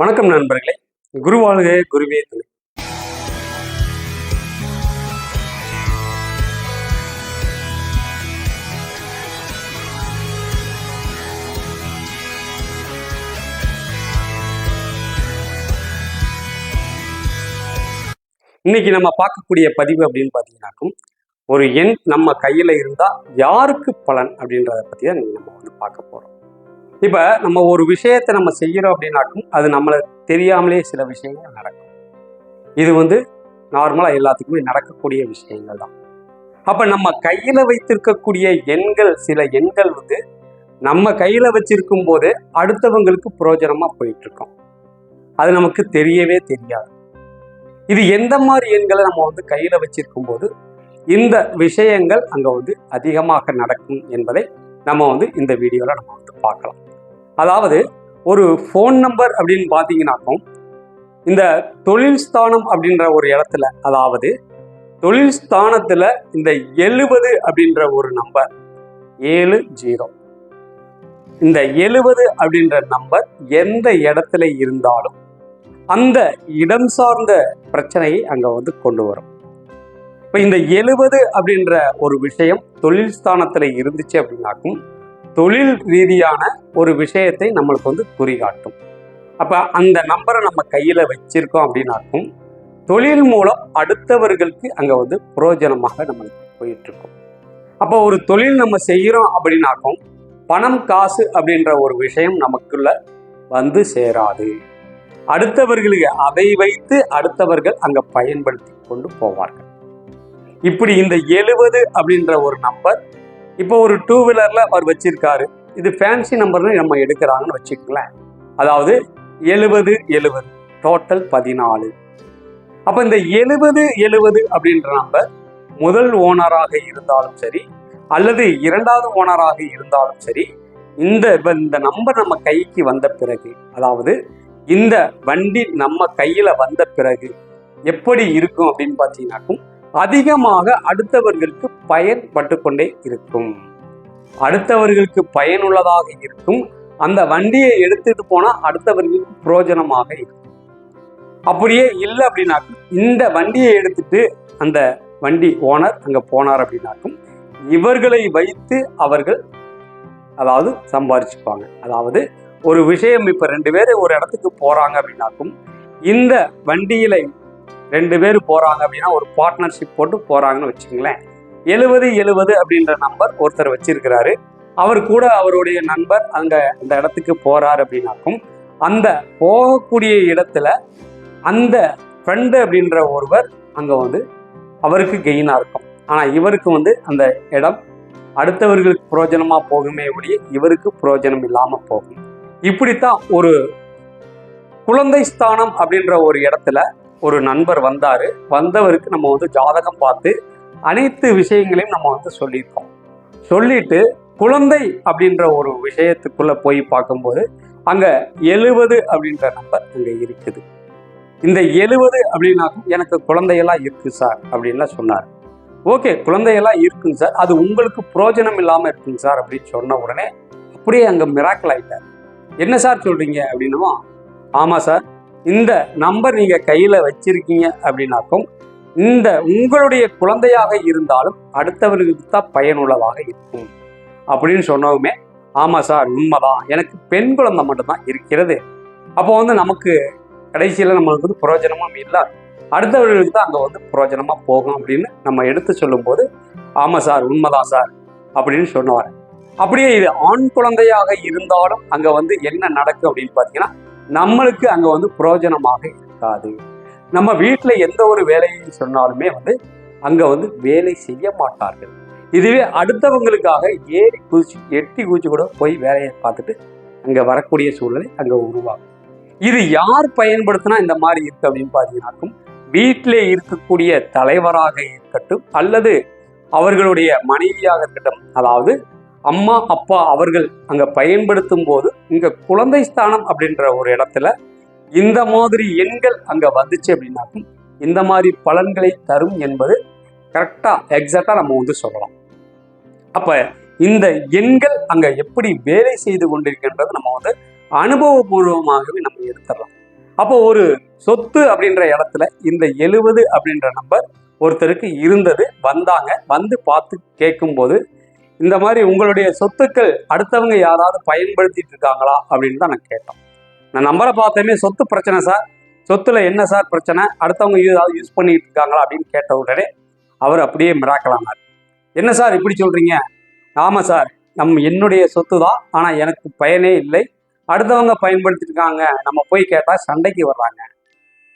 வணக்கம் நண்பர்களே. குருவாழ்க குருவே துணை. இன்னைக்கு நம்ம பார்க்கக்கூடிய பதிவு அப்படின்னு பார்த்தீங்கன்னாக்கும் ஒரு எண் நம்ம கையில் இருந்தால் யாருக்கு பலன் அப்படின்றத பற்றி தான் நம்ம வந்து பார்க்க போகிறோம் இப்போ நம்ம ஒரு விஷயத்தை நம்ம செய்கிறோம் அப்படின்னாக்கும் அது நம்மளை தெரியாமலே சில விஷயங்கள் நடக்கும். இது வந்து நார்மலாக எல்லாத்துக்குமே நடக்கக்கூடிய விஷயங்கள் தான். அப்போ நம்ம கையில் வைத்திருக்கக்கூடிய எண்கள் சில எண்கள் வந்து நம்ம கையில் வச்சிருக்கும் போது அடுத்தவங்களுக்கு புரோஜனமாக போயிட்டுருக்கோம். அது நமக்கு தெரியவே தெரியாது. இது எந்த மாதிரி எண்களை நம்ம வந்து கையில் வச்சிருக்கும் போது இந்த விஷயங்கள் அங்கே வந்து அதிகமாக நடக்கும் என்பதை நம்ம வந்து இந்த வீடியோவில் நம்ம வந்து பார்க்கலாம். அதாவது ஒரு ஃபோன் நம்பர் அப்படின்னு பார்த்தீங்கன்னாக்கும் இந்த தொழில் ஸ்தானம் அப்படின்ற ஒரு இடத்துல அதாவது தொழில் ஸ்தானத்தில் இந்த எழுபது அப்படின்ற ஒரு நம்பர் ஏழு ஜீரோ. இந்த எழுபது அப்படின்ற நம்பர் எந்த இடத்துல இருந்தாலும் அந்த இடம் சார்ந்த பிரச்சனையை அங்கே வந்து கொண்டு வரும். இப்போ இந்த எழுபது அப்படின்ற ஒரு விஷயம் தொழில் ஸ்தானத்தில் இருந்துச்சு அப்படின்னாக்கும் தொழில் ரீதியான ஒரு விஷயத்தை நம்மளுக்கு வந்து குறிகாட்டும். அப்போ அந்த நம்பரை நம்ம கையில் வச்சிருக்கோம் அப்படின்னாக்கும் தொழில் மூலம் அடுத்தவர்களுக்கு அங்கே வந்து புரோஜனமாக நம்மளுக்கு போயிட்டுருக்கோம். அப்போ ஒரு தொழில் நம்ம செய்கிறோம் அப்படின்னாக்கும் பணம் காசு அப்படின்ற ஒரு விஷயம் நமக்குள்ள வந்து சேராது. அடுத்தவர்களுக்கு அதை வைத்து அடுத்தவர்கள் அங்கே பயன்படுத்தி கொண்டு போவார்கள். இப்படி இந்த எழுபது அப்படின்ற ஒரு நம்பர் இப்போ ஒரு டூ வீலரில் அவர் வச்சிருக்காரு. இது ஃபேன்சி நம்பர்னு நம்ம எடுக்கிறாங்கன்னு வச்சுக்கங்களேன். அதாவது எழுபது எழுபது டோட்டல் பதினாலு. அப்போ இந்த எழுபது எழுபது அப்படின்ற நம்பர் முதல் ஓனராக இருந்தாலும் சரி அல்லது இரண்டாவது ஓனராக இருந்தாலும் சரி இந்த இந்த நம்பர் நம்ம கைக்கு வந்த பிறகு அதாவது இந்த வண்டி நம்ம கையில் வந்த பிறகு எப்படி இருக்கும் அப்படின்னு பார்த்தீங்கன்னாக்கும் அதிகமாக அடுத்தவர்களுக்கு பயன்பட்டு கொண்டே இருக்கும். அடுத்தவர்களுக்கு பயனுள்ளதாக இருக்கும். அந்த வண்டியை எடுத்துட்டு போனா அடுத்தவர்களுக்கு புரோஜனமாக இருக்கும். அப்படியே இல்லை அப்படின்னாக்கும் இந்த வண்டியை எடுத்துட்டு அந்த வண்டி ஓனர் அங்க போனார் அப்படின்னாக்கும் இவர்களை வைத்து அவர்கள் அதாவது சம்பாரிச்சுப்பாங்க. அதாவது ஒரு விஷயம் இப்போ ரெண்டு பேர் ஒரு இடத்துக்கு போகிறாங்க அப்படின்னாக்கும் இந்த வண்டியில் ரெண்டு பேர் போகிறாங்க அப்படின்னா ஒரு பார்ட்னர்ஷிப் போட்டு போகிறாங்கன்னு வச்சுங்களேன் எழுபது எழுபது அப்படின்ற நம்பர் ஒருத்தர் வச்சிருக்கிறாரு. அவர் கூட அவருடைய நண்பர் அங்கே அந்த இடத்துக்கு போகிறார் அப்படின்னாக்கும் அந்த போகக்கூடிய இடத்துல அந்த ஃப்ரெண்டு அப்படின்ற ஒருவர் அங்கே வந்து அவருக்கு கெயினாக இருக்கும். ஆனால் இவருக்கு வந்து அந்த இடம் அடுத்தவர்களுக்கு புரோஜனமாக போகுமே ஒழிய இவருக்கு புரோஜனம் இல்லாமல் போகும். இப்படித்தான் ஒரு குழந்தை ஸ்தானம் அப்படின்ற ஒரு இடத்துல ஒரு நண்பர் வந்தார். வந்தவருக்கு நம்ம வந்து ஜாதகம் பார்த்து அனைத்து விஷயங்களையும் நம்ம வந்து சொல்லியிருக்கோம். சொல்லிட்டு குழந்தை அப்படின்ற ஒரு விஷயத்துக்குள்ளே போய் பார்க்கும்போது அங்கே எழுபது அப்படின்ற நம்பர் அங்கே இருக்குது. இந்த எழுபது அப்படின்னாக்கும் எனக்கு குழந்தையெல்லாம் இருக்கு சார் அப்படின்லாம் சொன்னார். ஓகே குழந்தையெல்லாம் இருக்குங்க சார். அது உங்களுக்கு புரோஜனம் இல்லாமல் இருக்குங்க சார் அப்படின்னு சொன்ன உடனே அப்படியே அங்கே மிராக்கல் ஆகிட்டார் என்ன சார் சொல்கிறீங்க அப்படின்னுமா ஆமாம் சார் இந்த நம்பர் நீங்கள் கையில் வச்சிருக்கீங்க அப்படின்னாக்கும் இந்த உங்களுடைய குழந்தையாக இருந்தாலும் அடுத்தவர்களுக்கு தான் பயனுள்ளதாக இருக்கும் அப்படின்னு சொன்னவுமே ஆமாம் சார் உண்மைதான். எனக்கு பெண் குழந்தை மட்டும்தான் இருக்கிறது. அப்போ வந்து நமக்கு கடைசியில் நம்மளுக்கு வந்து பிரயோஜனமும் இல்லை. அடுத்தவர்களுக்கு தான் அங்கே வந்து பிரயோஜனமாக போகும் அப்படின்னு நம்ம எடுத்து சொல்லும்போது ஆமாம் சார் உண்மைதான் சார் அப்படின்னு சொன்னவர். அப்படியே இது ஆண் குழந்தையாக இருந்தாலும் அங்கே வந்து என்ன நடக்கும் அப்படின்னு பார்த்தீங்கன்னா நம்மளுக்கு அங்கே வந்து புரோஜனமாக இருக்காது. நம்ம வீட்டில் எந்த ஒரு வேலையை சொன்னாலுமே வந்து அங்கே வந்து வேலை செய்ய மாட்டார்கள். இதுவே அடுத்தவங்களுக்காக ஏறி குதிச்சு எட்டி குதிச்சு கூட போய் வேலையை பார்த்துட்டு அங்கே வரக்கூடிய சூழ்நிலை அங்கே உருவாகும். இது யார் பயன்படுத்தினா இந்த மாதிரி இருக்கு அப்படின்னு பார்த்தீங்கன்னாக்கும் வீட்டிலே இருக்கக்கூடிய தலைவராக இருக்கட்டும் அல்லது அவர்களுடைய மனைவியாக இருக்கட்டும் அதாவது அம்மா அப்பா அவர்கள் அங்கே பயன்படுத்தும் போது இங்கே குழந்தை ஸ்தானம் அப்படின்ற ஒரு இடத்துல இந்த மாதிரி எண்கள் அங்கே வந்துச்சு அப்படின்னாக்கும் இந்த மாதிரி பலன்களை தரும் என்பது கரெக்டாக எக்ஸாக்டாக நம்ம வந்து சொல்லலாம். அப்போ இந்த எண்கள் அங்கே எப்படி வேலை செய்து கொண்டிருக்கின்றது நம்ம வந்து அனுபவபூர்வமாகவே நம்ம எடுத்துடலாம். அப்போ ஒரு சொத்து அப்படின்ற இடத்துல இந்த எழுபது அப்படின்ற நம்பர் ஒருத்தருக்கு இருந்தது வந்தாங்க வந்து பார்த்து கேட்கும்போது இந்த மாதிரி உங்களுடைய சொத்துக்கள் அடுத்தவங்க யாராவது பயன்படுத்திட்டு இருக்காங்களா அப்படின்னு தான் நான் கேட்டோம். நான் நம்பரை பார்த்தோமே சொத்து பிரச்சனை சார் சொத்துல என்ன சார் பிரச்சனை? அடுத்தவங்க ஏதாவது யூஸ் பண்ணிட்டு இருக்காங்களா அப்படின்னு கேட்ட உடனே அவர் அப்படியே மிராக்கலானார் என்ன சார் இப்படி சொல்றீங்க? ஆமாம் சார் நம் என்னுடைய சொத்து தான். ஆனால் எனக்கு பயனே இல்லை. அடுத்தவங்க பயன்படுத்திட்டு இருக்காங்க. நம்ம போய் கேட்டால் சண்டைக்கு வர்றாங்க.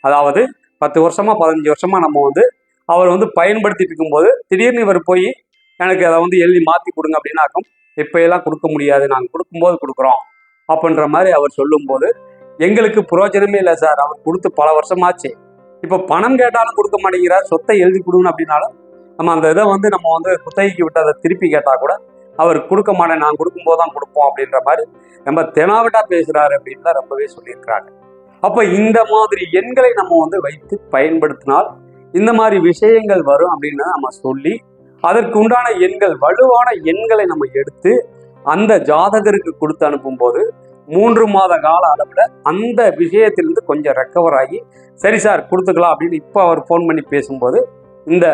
அதாவது பத்து வருஷமா பதினஞ்சு வருஷமா நம்ம வந்து அவர் வந்து பயன்படுத்திட்டு இருக்கும்போது திடீர்னு இவர் போய் எனக்கு அதை வந்து எழுதி மாற்றி கொடுங்க அப்படின்னாக்கும் இப்போ எல்லாம் கொடுக்க முடியாது. நாங்கள் கொடுக்கும்போது கொடுக்குறோம். அப்படின்ற மாதிரி அவர் சொல்லும்போது எங்களுக்கு புரோஜனமே இல்லை சார். அவர் கொடுத்து பல வருஷமாச்சு. இப்போ பணம் கேட்டாலும் கொடுக்க மாட்டேங்கிறார். சொத்தை எழுதி கொடுங்க அப்படின்னாலும் நம்ம அந்த இதை வந்து நம்ம வந்து குத்தகைக்கு விட்டு அதை திருப்பி கேட்டால் கூட அவர் கொடுக்க மாட்டேன். நான் கொடுக்கும்போது தான் கொடுப்போம் அப்படின்ற மாதிரி ரொம்ப தெனாவிட்டா பேசுகிறாரு அப்படின்னு தான் ரொம்பவே சொல்லியிருக்கிறாங்க. அப்போ இந்த மாதிரி எண்களை நம்ம வந்து வைத்து பயன்படுத்தினால் இந்த மாதிரி விஷயங்கள் வரும் அப்படின்னு நம்ம சொல்லி அதற்கு உண்டான எண்கள் வலுவான எண்களை நம்ம எடுத்து அந்த ஜாதகருக்கு கொடுத்து அனுப்பும்போது மூன்று மாத கால அளவில் அந்த விஷயத்திலிருந்து கொஞ்சம் ரெக்கவர் ஆகி சரி சார் கொடுத்துக்கலாம் அப்படின்னு இப்போ அவர் ஃபோன் பண்ணி பேசும்போது இந்த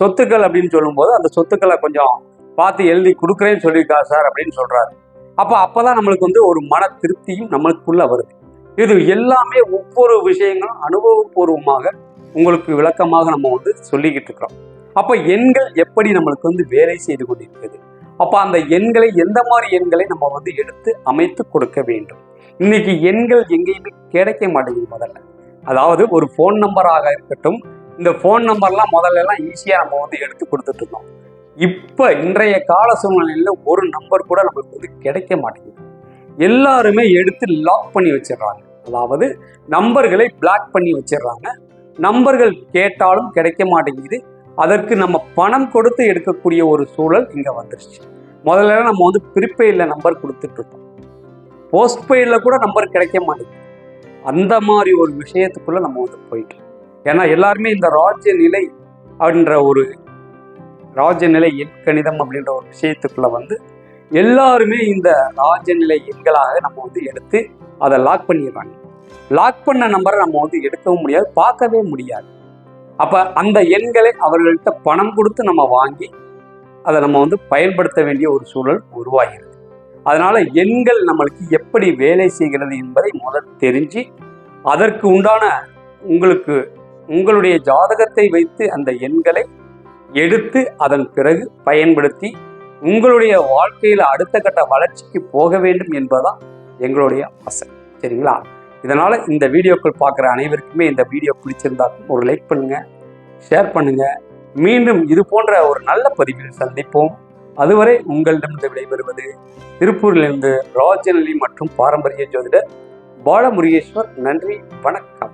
சொத்துக்கள் அப்படின்னு சொல்லும்போது அந்த சொத்துக்களை கொஞ்சம் பார்த்து எழுதி கொடுக்குறேன்னு சொல்லியிருக்கா சார் அப்படின்னு சொல்கிறாரு அப்போ அப்போ தான் நம்மளுக்கு வந்து ஒரு மன திருப்தியும் நம்மளுக்குள்ளே வருது. இது எல்லாமே ஒவ்வொரு விஷயங்களும் அனுபவபூர்வமாக உங்களுக்கு விளக்கமாக நம்ம வந்து சொல்லிக்கிட்டு இருக்கிறோம். அப்போ எண்கள் எப்படி நம்மளுக்கு வந்து வேலை செய்து கொண்டிருக்குது அப்போ அந்த எண்களை எந்த மாதிரி எண்களை நம்ம வந்து எடுத்து அமைத்து கொடுக்க வேண்டும்? இன்னைக்கு எண்கள் எங்கேயுமே கிடைக்க மாட்டேங்குது முதல்ல. அதாவது ஒரு ஃபோன் நம்பராக இருக்கட்டும் இந்த ஃபோன் நம்பர்லாம் முதல்ல எல்லாம் ஈஸியாக நம்ம வந்து எடுத்து கொடுத்துட்டு இருந்தோம். இப்போ இன்றைய கால சூழ்நிலையில் ஒரு நம்பர் கூட நம்மளுக்கு வந்து கிடைக்க மாட்டேங்குது. எல்லாருமே எடுத்து லாக் பண்ணி வச்சிடுறாங்க. அதாவது நம்பர்களை பிளாக் பண்ணி வச்சிடுறாங்க. நம்பர்கள் கேட்டாலும் கிடைக்க மாட்டேங்குது. அதற்கு நம்ம பணம் கொடுத்து எடுக்கக்கூடிய ஒரு சூழல் இங்கே வந்துருச்சு. முதல்ல நம்ம வந்து ப்ரீபெய்டில் நம்பர் கொடுத்துட்ருக்கோம் போஸ்ட் பெய்டில் கூட நம்பர் கிடைக்க மாட்டேங்குது. அந்த மாதிரி ஒரு விஷயத்துக்குள்ளே நம்ம வந்து போயிட்டோம். ஏன்னா எல்லாருமே இந்த ராஜ்ய நிலை அப்படின்ற ஒரு ராஜ்ய நிலை எண் கணிதம் அப்படின்ற ஒரு விஷயத்துக்குள்ளே வந்து எல்லாருமே இந்த ராஜ்ய நிலை எண்களாக நம்ம வந்து எடுத்து அதை லாக் பண்ணிடுறாங்க. லாக் பண்ண நம்பரை நம்ம வந்து எடுக்கவும் முடியாது பார்க்கவே முடியாது. அப்ப அந்த எண்களை அவர்கள்ட்ட பணம் கொடுத்து நம்ம வாங்கி அதை நம்ம வந்து பயன்படுத்த வேண்டிய ஒரு சூழல் உருவாகிறது. அதனால எண்கள் நம்மளுக்கு எப்படி வேலை செய்கிறது என்பதை முதல் தெரிஞ்சு அதற்கு உண்டான உங்களுக்கு உங்களுடைய ஜாதகத்தை வைத்து அந்த எண்களை எடுத்து அதன் பிறகு பயன்படுத்தி உங்களுடைய வாழ்க்கையில் அடுத்த கட்ட வளர்ச்சிக்கு போக வேண்டும் என்பதுதான் எங்களுடைய ஆசை. சரிங்களா? இதனால் இந்த வீடியோக்கள் பார்க்குற அனைவருக்குமே இந்த வீடியோ பிடிச்சிருந்தா ஒரு லைக் பண்ணுங்கள் ஷேர் பண்ணுங்கள் மீண்டும் இது போன்ற ஒரு நல்ல பதிவில் சந்திப்போம். அதுவரை உங்களிடமிருந்து விடைபெறுவது திருப்பூரிலிருந்து ராஜநலி மற்றும் பாரம்பரிய ஜோதிடர் பாலமுருகேஸ்வர். நன்றி வணக்கம்.